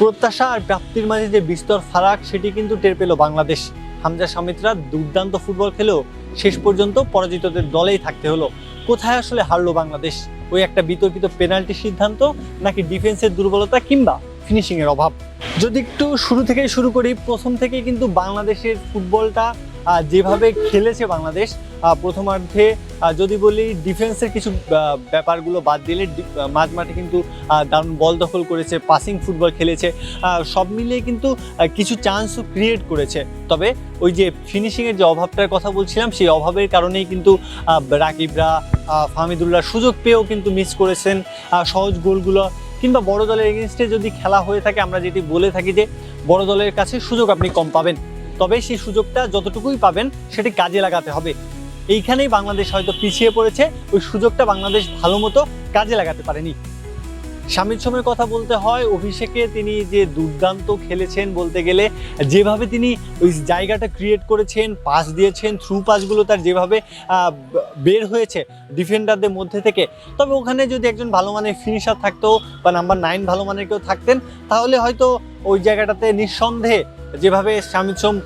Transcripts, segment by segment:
প্রত্যাশা আর প্রাপ্তির মাঝে যে বিস্তর ফারাক, সেটি কিন্তু টের পেল বাংলাদেশ। হামজা সামিত্রা দুর্দান্ত ফুটবল খেলেও শেষ পর্যন্ত পরাজিতদের দলেই থাকতে হলো। কোথায় আসলে হারলো বাংলাদেশ? ওই একটা বিতর্কিত পেনাল্টি সিদ্ধান্ত নাকি ডিফেন্সের দুর্বলতা কিংবা ফিনিশিংয়ের অভাব? যদি একটু শুরু থেকেই শুরু করি, প্রথম থেকেই কিন্তু বাংলাদেশের ফুটবলটা যেভাবে খেলেছে বাংলাদেশ প্রথমার্ধে যদি বলি ডিফেন্সের কিছু ব্যাপারগুলো বাদ দিলে মাঝ মাঠে কিন্তু দারুণ বল দখল করেছে পাসিং ফুটবল খেলেছে সব মিলিয়ে কিন্তু কিছু চান্সও ক্রিয়েট করেছে। তবে ওই যে ফিনিশিংয়ের যে অভাবটার কথা বলছিলাম, সেই অভাবের কারণেই কিন্তু রাকিবরা ফাহমিদুল্লাহ সুযোগ পেয়েও কিন্তু মিস করেছেন সহজ গোলগুলো। কিংবা বড় দলের এগেনস্টে যদি খেলা হয়ে থাকে, আমরা যেটি বলে থাকি যে, বড় দলের কাছে সুযোগ আপনি কম পাবেন। তবে সেই সুযোগটা যতটুকুই পাবেন সেটি কাজে লাগাতে হবে। এইখানেই বাংলাদেশ হয়তো পিছিয়ে পড়েছে, ওই সুযোগটা বাংলাদেশ ভালো মতো কাজে লাগাতে পারেনি। স্বামীর সময় কথা বলতে হয়, অভিষেকে তিনি যে দুর্দান্ত খেলেছেন বলতে গেলে, যেভাবে তিনি ওই জায়গাটা ক্রিয়েট করেছেন পাস দিয়েছেন থ্রু পাসগুলো তার যেভাবে বের হয়েছে ডিফেন্ডারদের মধ্যে থেকে, তবে ওখানে যদি একজন ভালো মানের ফিনিশার থাকতো বা নাম্বার নাইন ভালো মানের কেউ থাকতেন, তাহলে হয়তো ওই জায়গাটাতে নিঃসন্দেহে যেভাবে সোম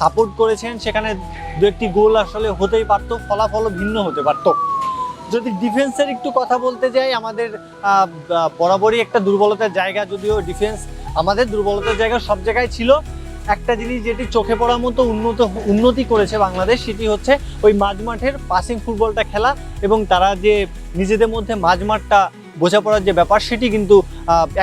সাপোর্ট করেছেন, সেখানে দু একটি গোল আসলে হতেই পারতো, ফলাফলও ভিন্ন হতে পারতো। যদি ডিফেন্সের একটু কথা বলতে যাই, আমাদের বরাবরই একটা দুর্বলতার জায়গা, যদিও ডিফেন্স আমাদের দুর্বলতার জায়গা সব জায়গায় ছিল। একটা জিনিস যেটি চোখে পড়ার মতো উন্নত, উন্নতি করেছে বাংলাদেশ, সেটি হচ্ছে ওই মাঝমাঠের পাসিং ফুটবলটা খেলা এবং তারা যে নিজেদের মধ্যে মাঝমাঠটা বোঝাপড়ার যে ব্যাপার, সেটি কিন্তু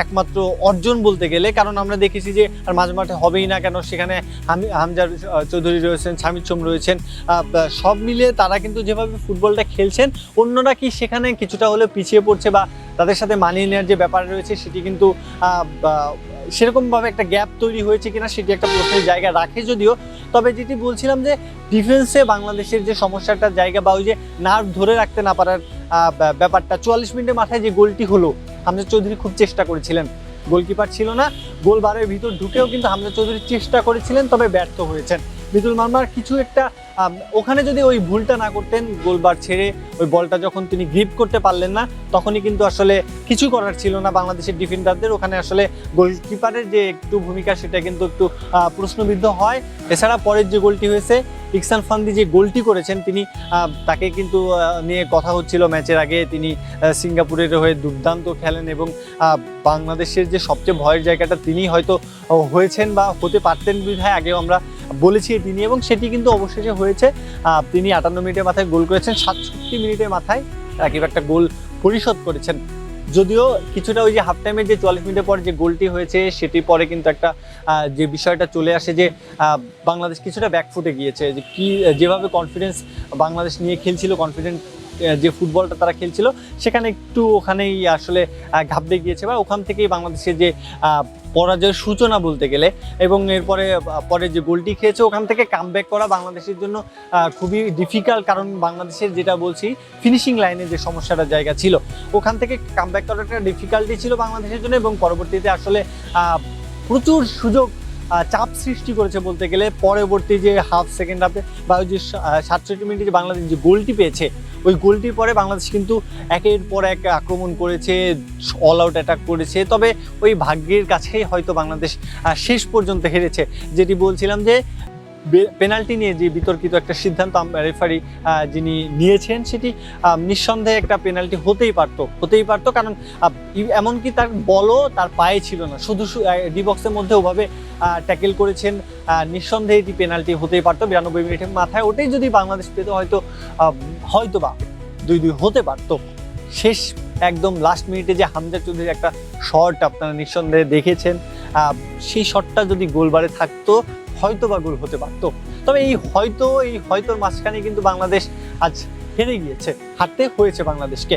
একমাত্র অর্জন বলতে গেলে। কারণ আমরা দেখেছি যে, আর মাঝ মাঠে হবেই না কেন, সেখানে হামি, হামজার চৌধুরী রয়েছেন সোম রয়েছেন সব মিলিয়ে তারা কিন্তু যেভাবে ফুটবলটা খেলছেন, অন্যরা কি সেখানে কিছুটা হলেও পিছিয়ে পড়ছে বা তাদের সাথে মানিয়ে নেওয়ার যে ব্যাপার রয়েছে, সেটি কিন্তু সেরকমভাবে একটা গ্যাপ তৈরি হয়েছে কিনা, সেটি একটা প্রশ্নের জায়গা রাখে যদিও। তবে যেটি বলছিলাম যে ডিফেন্সে বাংলাদেশের যে সমস্যাটা জায়গা বা ওই যে নার্ভ ধরে রাখতে না পারার ব্যা- ব্যাপারটা, চুয়াল্লিশ মিনিটের মাথায় যে গোলটি হলো হামজা চৌধুরী খুব চেষ্টা করেছিলেন। গোলকিপার ছিল না, গোল বারের ভিতর ঢুকেও কিন্তু হামজা চৌধুরী চেষ্টা করেছিলেন, তবে ব্যর্থ হয়েছেন। বিদুল মার্মার কিছু একটা ওখানে যদি ওই ভুলটা না করতেন, গোলবার ছেড়ে ওই বলটা যখন তিনি গ্রিপ করতে পারলেন না, তখনই কিন্তু আসলে কিছু করার ছিল না বাংলাদেশের ডিফেন্ডারদের ওখানে আসলে গোলকিপারের যে একটু ভূমিকা, সেটা কিন্তু একটু প্রশ্নবিদ্ধ হয়। এছাড়া পরের যে গোলটি হয়েছে, ইকসান ফান্দি যে গোলটি করেছেন তিনি তাকে কিন্তু নিয়ে কথা হচ্ছিল ম্যাচের আগে। তিনি সিঙ্গাপুরের হয়ে দুর্দান্ত খেলেন এবং বাংলাদেশের যে সবচেয়ে ভয়ের জায়গাটা, তিনি হয়তো হয়েছেন বা হতে পারতেন বিধায়। আগেও আমরা বলেছি তিনি এবং সেটি কিন্তু অবশেষে হয়েছে। তিনি আটান্ন মিনিটের মাথায় গোল করেছেন, সাতষট্টি মিনিটের মাথায় একই একটা গোল পরিশোধ করেছেন। যদিও কিছুটা ওই যে হাফ টাইমের যে চল্লিশ মিনিটের পর যে গোলটি হয়েছে সেটি পরে কিন্তু একটা যে বিষয়টা চলে আসে যে বাংলাদেশ কিছুটা ব্যাকফুটে গিয়েছে। যে কি, যেভাবে কনফিডেন্স বাংলাদেশ নিয়ে খেলছিল কনফিডেন্ট যে ফুটবলটা তারা খেলছিল, সেখানে একটু ওখানেই আসলে ঘাবড়ে গিয়েছে বা ওখান থেকেই বাংলাদেশের যে পরাজয়ের সূচনা বলতে গেলে, এবং এরপরে পরে যে গোলটি খেয়েছে, ওখান থেকে কামব্যাক করা বাংলাদেশের জন্য খুবই ডিফিকাল্ট কারণ বাংলাদেশের যেটা বলছি ফিনিশিং লাইনে যে সমস্যাটা জায়গা ছিল। ওখান থেকে কামব্যাক করাটা ডিফিকাল্টি ছিল বাংলাদেশের জন্য এবং পরবর্তীতে আসলে প্রচুর সুযোগ চাপ সৃষ্টি করেছে বলতে গেলে পরবর্তী যে হাফ সেকেন্ড হাফে বা ওই যে সাতষট্টি মিনিটে যে বাংলাদেশ যে গোলটি পেয়েছে, ওই গোলটির পরে বাংলাদেশ কিন্তু একের পর এক আক্রমণ করেছে অল আউট অ্যাটাক করেছে। তবে ওই ভাগ্যের কাছেই হয়তো বাংলাদেশ শেষ পর্যন্ত হেরেছে। যেটি বলছিলাম যে পেনাল্টি নিয়ে যে বিতর্কিত একটা সিদ্ধান্ত রেফারি যিনি নিয়েছেন, সেটি নিঃসন্দেহে একটা পেনাল্টি হতেই পারতো হতেই পারতো কারণ এমনকি তার বলও তার পায়ে ছিল না। শুধু ডি বক্সের মধ্যে ওভাবে ট্যাকেল করেছেন নিঃসন্দেহে এটি পেনাল্টি হতেই পারতো। বিরানব্বই মিনিটের মাথায় ওটাই যদি বাংলাদেশ পেতো হয়তো হয়তো বা দুই দুই হতে পারতো। শেষ, একদম লাস্ট মিনিটে যে হামজা চৌধুরীর একটা শট আপনারা নিঃসন্দেহে দেখেছেন। সেই শটটা যদি গোলবারে থাকতো হয়তো বা গোল হতে পারতো। তবে এই হয়তো, এই হয়তোর মাঝখানে কিন্তু বাংলাদেশ আজ হেরে গিয়েছে, হারতে হয়েছে বাংলাদেশকে।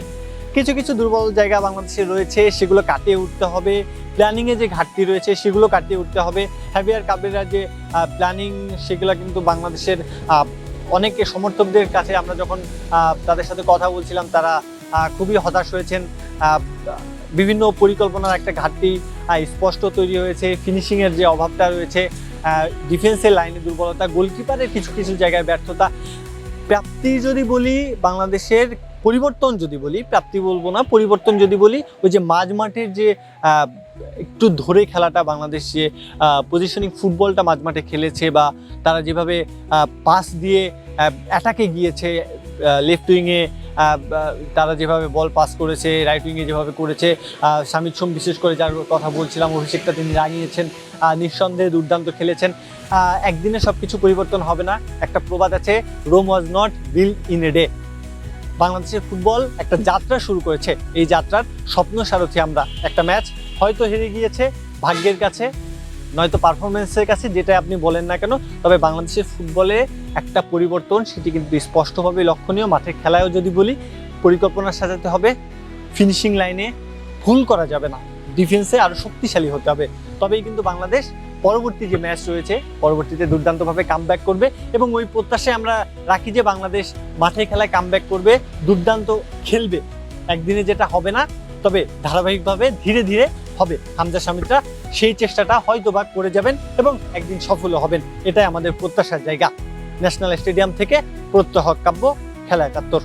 কিছু কিছু দুর্বল জায়গা বাংলাদেশে রয়েছে, সেগুলো কাটিয়ে উঠতে হবে। প্ল্যানিংয়ে যে ঘাটতি রয়েছে, সেগুলো কাটিয়ে উঠতে হবে। হ্যাভিয়ার কাবেরা যে প্ল্যানিং, সেগুলো কিন্তু বাংলাদেশের অনেক সমর্থকদের কাছে আমরা যখন তাদের সাথে কথা বলছিলাম, তারা খুবই হতাশ হয়েছেন। বিভিন্ন পরিকল্পনার একটা ঘাটতি স্পষ্ট তৈরি হয়েছে। ফিনিশিংয়ের যে অভাবটা রয়েছে ডিফেন্সের লাইনে দুর্বলতা গোলকিপারের কিছু কিছু জায়গায় ব্যর্থতা। প্রাপ্তি যদি বলি, বাংলাদেশের পরিবর্তন যদি বলি, প্রাপ্তি বলব না, পরিবর্তন যদি বলি, ওই যে মাঝ মাঠের যে একটু ধরে খেলাটা বাংলাদেশ যে পজিশনিং ফুটবলটা মাঝ মাঠে খেলেছে বা তারা যেভাবে পাস দিয়ে অ্যাটাকে গিয়েছে লেফট উইংয়ে তারা যেভাবে বল পাস করেছে রাইট উইংয়ে যেভাবে করেছে সামিত সোম বিশেষ করে যার কথা বলছিলাম অভিষেকটা তিনি আহ, নিঃসন্দেহে দুর্দান্ত খেলেছেন। একদিনে সব কিছু পরিবর্তন হবে না। একটা প্রবাদ আছে Rome was not built in a day বাংলাদেশের ফুটবল একটা যাত্রা শুরু করেছে। এই যাত্রার স্বপ্ন সারথি আমরা। একটা ম্যাচ হয়তো হেরে গিয়েছে ভাগ্যের কাছে নয়তো পারফরমেন্সের কাছে যেটা আপনি বলেন না কেন, তবে বাংলাদেশের ফুটবলে একটা পরিবর্তন, সেটি কিন্তু স্পষ্টভাবে লক্ষণীয়। মাঠের খেলায়ও যদি বলি, পরিকল্পনা সাজাতে হবে। ফিনিশিং লাইনে ভুল করা যাবে না। ডিফেন্সে আরও শক্তিশালী হতে হবে। তবেই কিন্তু বাংলাদেশ পরবর্তী যে ম্যাচ রয়েছে, পরবর্তীতে দুর্দান্তভাবে কামব্যাক করবে এবং ওই প্রত্যাশায় আমরা রাখি যে বাংলাদেশ মাঠে খেলায় কামব্যাক করবে, দুর্দান্ত খেলবে। একদিনে যেটা হবে না, তবে ধারাবাহিকভাবে ধীরে ধীরে হবে। হামজা স্বামীরা সেই চেষ্টাটা হয়তো বা করে যাবেন এবং একদিন সফল হবেন। এটাই আমাদের প্রত্যাশার জায়গা। ন্যাশনাল স্টেডিয়াম থেকে প্রত্যহ কাব্য খেলা একাত্তর।